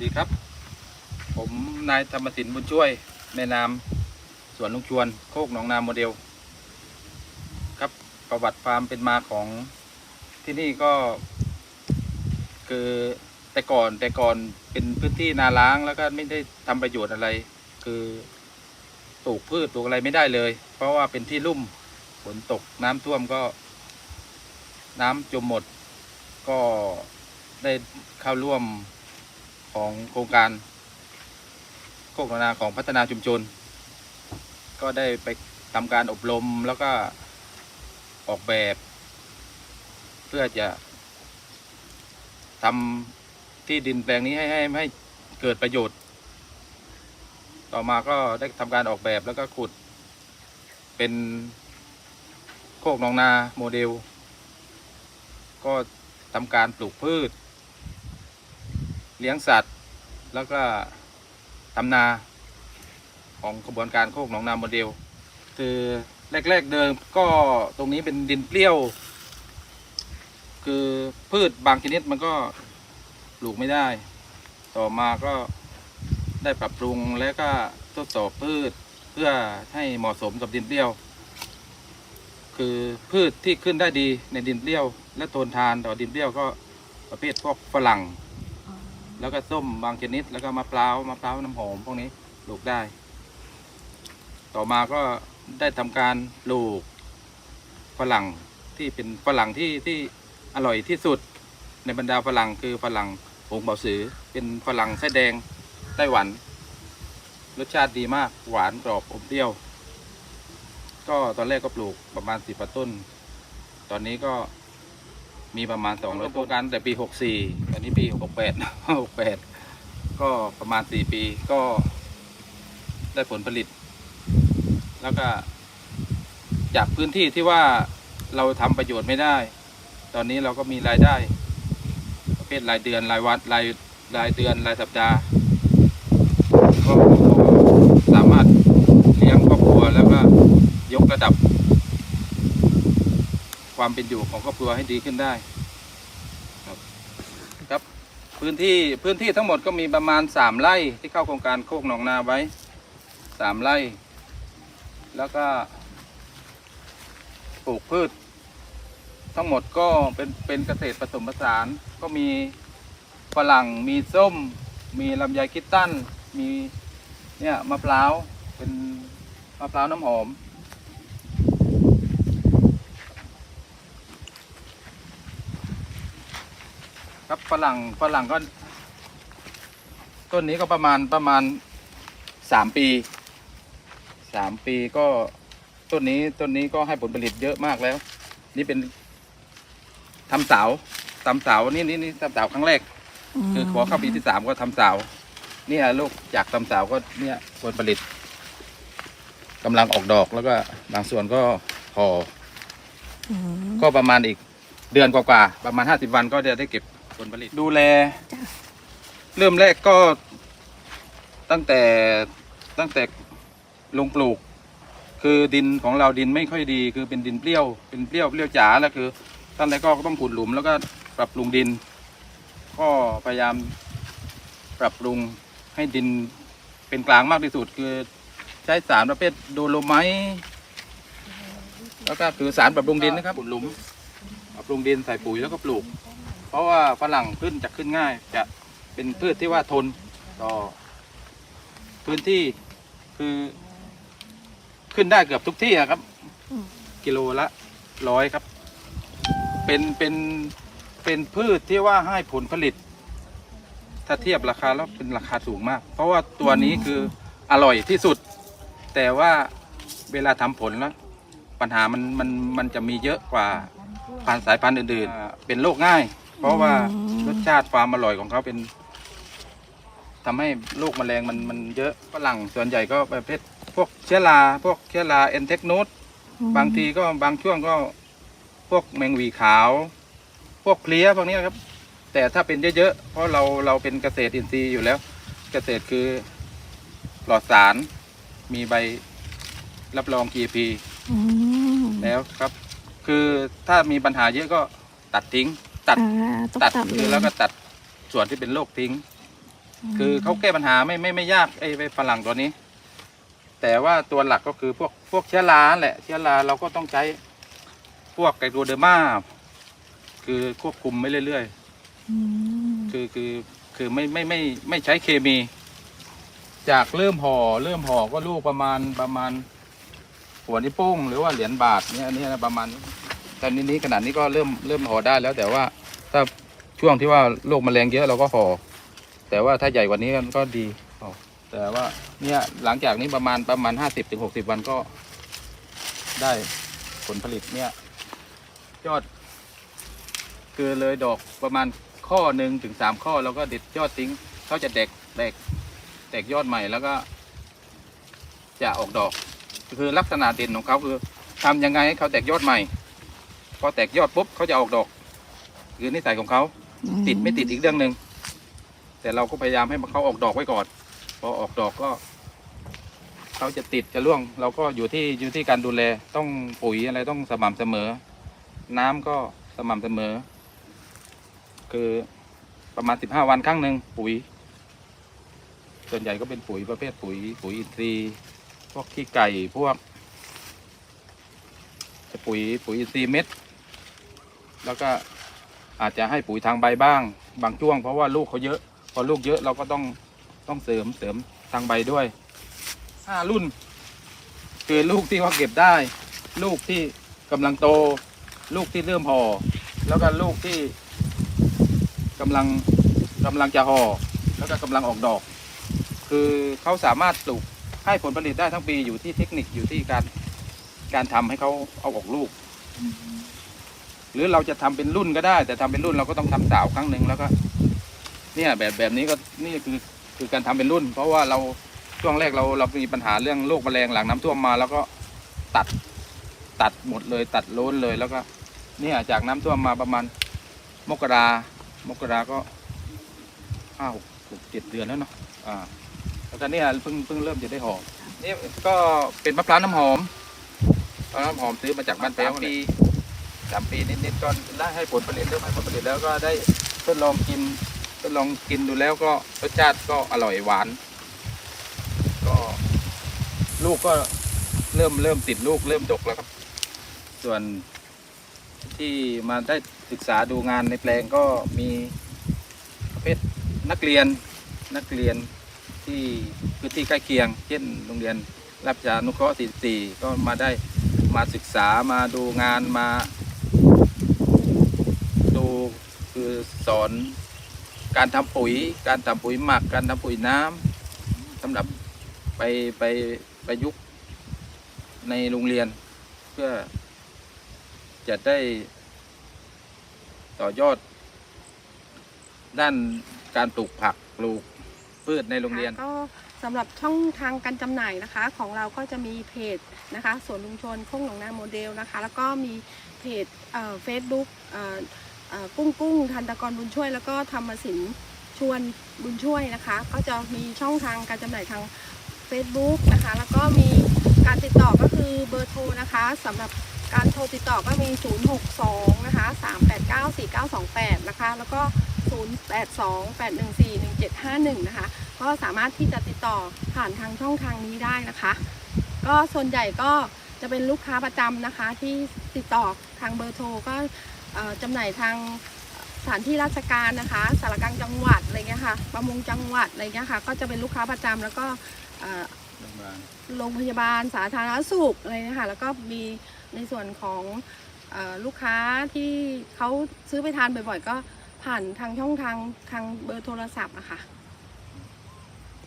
สดีครับ ผมนายธรรมสินบุญช่วยในนามสวนลุงชวนโคกหนองนาโมเดล ครับประวัติความเป็นมาของที่นี่ก็ คือแต่ก่อนแต่ก่อนเป็นพื้นที่นาล้างแล้วก็ไม่ได้ทำประโยชน์อะไร คือปลูกพืชปลูกอะไรไม่ได้เลย เพราะว่าเป็นที่ลุ่มฝนตกน้ำท่วมก็ น้ำจมหมด ก็ได้เข้าร่วม ของโครงการโคกนาของพัฒนาชุมชน ก็ได้ไปทำการอบรมแล้วก็ออกแบบ เพื่อจะทำที่ดินแปลงนี้ให้ให้ให้เกิดประโยชน์ ต่อมาก็ได้ทำการออกแบบแล้วก็ขุด เป็นโคกนองนาโมเดล ก็ทำการปลูกพืช เลี้ยงสัตว์ แล้วก็ทำนาของกระบวนการโคกหนองนาโมเดล คือแรก ๆ เดิมก็ตรงนี้เป็นดินเปรี้ยว คือพืชบางชนิดมันก็ปลูกไม่ได้ ต่อมาก็ได้ปรับปรุงแล้วก็ทดสอบพืชเพื่อให้เหมาะสมกับดินเปรี้ยว คือพืชที่ขึ้นได้ดีในดินเปรี้ยว และทนทานต่อดินเปรี้ยวก็ประเภทพวกฝรั่ง แล้วก็ส้มบางชนิด แล้วก็มะพร้าวมะพร้าวน้ำหอมพวกนี้ปลูกได้ ต่อมาก็ได้ทำการปลูกฝรั่งที่เป็นฝรั่งที่ที่อร่อยที่สุดในบรรดาฝรั่งคือฝรั่งผงเบาสือ เป็นฝรั่งไส้แดงไต้หวัน รสชาติดีมากหวานกรอบอมเปรี้ยว ก็ตอนแรกก็ปลูกประมาณสิบต้น ตอนนี้ก็ มีประมาณสองร้อยต้นกันแต่ปีหกสี่ตอนนี้ปีหกแปดหกแปดก็ประมาณสี่ปีก็ได้ผลผลิต แล้วก็ จากพื้นที่ที่ว่าเราทำประโยชน์ไม่ได้ ตอนนี้เราก็มีรายได้ ประเภทรายเดือนรายวันรายรายเดือนรายสัปดาห์ ก็สามารถเลี้ยงครอบครัวแล้วก็ยกระดับ ความเป็นอยู่ของครอบครัวให้ดีขึ้นได้ครับครับพื้นที่พื้นที่ทั้งหมดก็มีประมาณสามไร่ที่เข้าโครงการโคกหนองนาไว้สามไร่ แล้วก็ปลูกพืช ทั้งหมดก็เป็นเป็นเกษตรผสมผสานก็มีฝรั่งมีส้ม มีลำไยคิดตันมีเนี่ยมะพร้าวเป็นมะพร้าวน้ำหอม ครับฝรั่งฝรั่งก็ ต้นนี้ก็ประมาณประมาณสามปีสามปีก็ต้นนี้ต้นนี้ก็ให้ผลผลิตเยอะมากแล้ว นี่เป็นทำเสาทำเสานี่นี่นี่ทำเสาครั้งแรก คือขอเข้าปีที่สามก็ทำเสาเนี่ยลูกจากทำเสาก็เนี่ยผลผลิตกำลังออกดอกแล้วก็บางส่วนก็พออืมก็ประมาณอีกเดือนกว่าๆประมาณห้าสิบวันก็จะได้เก็บ ผลผลิตดูแล จ้ะ เริ่มแรกก็ ตั้งแต่ตั้งแต่ลงปลูก คือดินของเราดินไม่ค่อยดี คือเป็นดินเปรี้ยวเป็นเปรี้ยวเปรี้ยวจ๋าแล้วคือตอนแรกก็ต้องขุดหลุมแล้วก็ปรับปรุงดิน ก็พยายามปรับปรุงให้ดินเป็นกลางมากที่สุด คือใช้สารประเภทโดโลไมต์แล้วก็คือสารปรับปรุงดินนะครับขุดหลุมปรับปรุงดินใส่ปุ๋ยแล้วก็ปลูก เพราะว่าฝรั่งขึ้นจะขึ้นง่าย จะเป็นพืชที่ว่าทนต่อ พื้นที่คือ ขึ้นได้เกือบทุกที่อะครับอืมกิโลละร้อยครับ เป็นเป็นเป็นพืชที่ว่าให้ผลผลิต ถ้าเทียบราคาแล้วเป็นราคาสูงมาก เพราะว่าตัวนี้คืออร่อยที่สุด แต่ว่าเวลาทำผลแล้ว ปัญหามันมันมันจะมีเยอะกว่าพันธุ์สายพันธุ์อื่นๆอ่าเป็นโรคง่าย เพราะว่ารสชาติความอร่อยของเขาเป็นทำให้โรคแมลงมันมันเยอะฝรั่งส่วนใหญ่ก็ประเภทพวกเชื้อราพวกเชื้อราเอนเทคโนดบางทีก็บางช่วงก็พวกแมงหวีขาว พวกเพลี้ยพวกนี้ครับ แต่ถ้าเป็นเยอะๆเพราะเราเราเป็นเกษตรอินทรีย์อยู่แล้ว เกษตรคือปลอดสาร มีใบรับรอง GP อืมแล้วครับ คือถ้ามีปัญหาเยอะก็ตัดทิ้ง ตัดอ่าต้องตัดตัดคือเยแล้วก็ตัดส่วนที่เป็นโรคทิ้ง คือเขาแก้ปัญหาไม่ไม่ไม่ยากไอ้ไอ้ฝรั่งตัวนี้ แต่ว่าตัวหลักก็คือพวกพวกเชื้อราแหละเชื้อราเราก็ต้องใช้พวกไกโกเดอร์มาคือควบคุมไม่เรื่อยอืมๆ คือคือคือไม่ไม่ไม่ไม่ใช้เคมี จากเริ่มห่อเริ่มห่อก็ลูกประมาณประมาณ หัวนิ้วโป้งหรือว่าเหรียญบาทเนี่ยอันนี้นะประมาณนี้ตอนนี้นี้ขนาดนี้ก็เริ่มเริ่มห่อได้แล้วแต่ว่า ถ้าช่วงที่ว่าโรคแมลงเยอะเราก็ห่อแต่ว่าถ้าใหญ่กว่านี้ก็ดีแต่ว่าเนี่ยหลังจากนี้ประมาณประมาณห้าสิบถึงหกสิบวันก็ ได้ผลผลิตเนี่ยยอด คือเลยดอกประมาณข้อหนึ่งถึงสามข้อแล้วก็เด็ดยอดทิ้งเขาจะแตกแตกแตกยอดใหม่แล้วก็ จะออกดอก คือลักษณะเด่นของเขาคือทำยังไงให้เขาแตกยอดใหม่ พอแตกยอดปุ๊บเขาจะออกดอก คือนิสัยของเขาติดไม่ติดอีกเรื่องหนึ่งแต่เราก็พยายามให้เขาออกดอกไว้ก่อน พอออกดอกก็เขาจะติดจะร่วง เราก็อยู่ที่อยู่ที่การดูแลต้องปุ๋ยอะไรต้องสม่ำเสมอ น้ำก็สม่ำเสมอ คือประมาณสิบห้าวันครั้งหนึ่งปุ๋ย ส่วนใหญ่ก็เป็นปุ๋ยประเภทปุ๋ย ปุ๋ยอินทรีย์พวกขี้ไก่พวกจะปุ๋ยปุ๋ยอินทรีย์เม็ด แล้วก็ อาจจะให้ปุ๋ยทางใบบ้าง บางช่วง เพราะว่าลูกเขาเยอะ พอลูกเยอะเราก็ต้องต้องเสริมเสริมทางใบด้วยห้ารุ่น คือลูกที่ว่าเก็บได้ ลูกที่กำลังโต ลูกที่เริ่มห่อแล้วก็ลูกที่กำลังกำลังจะห่อแล้วก็กำลังออกดอก คือเขาสามารถปลูกให้ผลผลิตได้ทั้งปีอยู่ที่เทคนิคอยู่ที่การการทำให้เขาเอาออกลูก หรือเราจะทำเป็นรุ่นก็ได้ แต่ทำเป็นรุ่นเราก็ต้องทำสาวครั้งหนึ่งแล้วก็ เนี่ยแบบแบบนี้ก็นี่คือคือการทำเป็นรุ่น เพราะว่าเราช่วงแรกเราเรามีปัญหาเรื่องโรคแมลงหลังน้ำท่วมมา แล้วก็ตัดตัดหมดเลยตัดโล้นเลยแล้วก็เนี่ยจากน้ำท่วมมาประมาณมกรามกราก็ห้าหกเจ็ดเดือนแล้วเนาะอ่าแล้วก็เนี่ยเพิ่งเพิ่งเริ่มจะได้หอมนี่ก็เป็นมะพร้าวน้ำหอมมะพร้าวน้ำหอมซื้อมาจากบ้านแป้วปี สามปีนิดๆก็ได้ให้ผลผลิตเริ่มให้ผลผลิตแล้วก็ได้ทดลองกินทดลองกินดูแล้วก็รสชาติก็อร่อยหวาน ก็ลูกก็เริ่มเริ่มติดลูกเริ่มดกแล้วครับ ส่วนที่มาได้ศึกษาดูงานในแปลงก็มีประเภทนักเรียนนักเรียนที่พื้นที่ใกล้เคียง เช่นโรงเรียนรับจานุเคราะห์44ก็มาได้มาศึกษามาดูงานมา ดูคือ สอนการทำปุ๋ย การทำปุ๋ยหมัก การทำปุ๋ยน้ำสำหรับไปไปไปยุกต์ในโรงเรียน เพื่อจะได้ต่อยอด ด้านการปลูกผักปลูกพืชในโรงเรียนก็สำหรับช่องทางการจำหน่ายนะคะ ของเราก็จะมีเพจนะคะสวนลุงชนโค้งหนองนาโมเดลนะคะ แล้วก็มีเพจเฟซบุ๊ก กุ้งกุ้งทันตะกรบุญช่วย แล้วก็ธรรมสินชวนบุญช่วยนะคะ ก็จะมีช่องทางการจำหน่ายทาง Facebook นะคะ แล้วก็มีการติดต่อก็คือเบอร์โทรนะคะสำหรับการโทรติดต่อก็มี 062 นะคะ 389 4928 นะคะ แล้วก็ 082 814 1751 นะคะ ก็สามารถที่จะติดต่อผ่านทางช่องทางนี้ได้นะคะ ก็ส่วนใหญ่ก็จะเป็นลูกค้าประจำนะคะที่ติดต่อทางเบอร์โทรก็ จำหน่ายทางสถานที่ราชการนะคะสารกลางจังหวัดอะไรเงี้ยค่ะ ประมงจังหวัดอะไรเงี้ยค่ะ ก็จะเป็นลูกค้าประจำแล้วก็โรงพยาบาลสาธารณสุขอะไรนะคะแล้วก็มีในส่วนของลูกค้าที่เขาซื้อไปทานบ่อยๆ ก็ผ่านทางช่องทางทางเบอร์โทรศัพท์อะค่ะ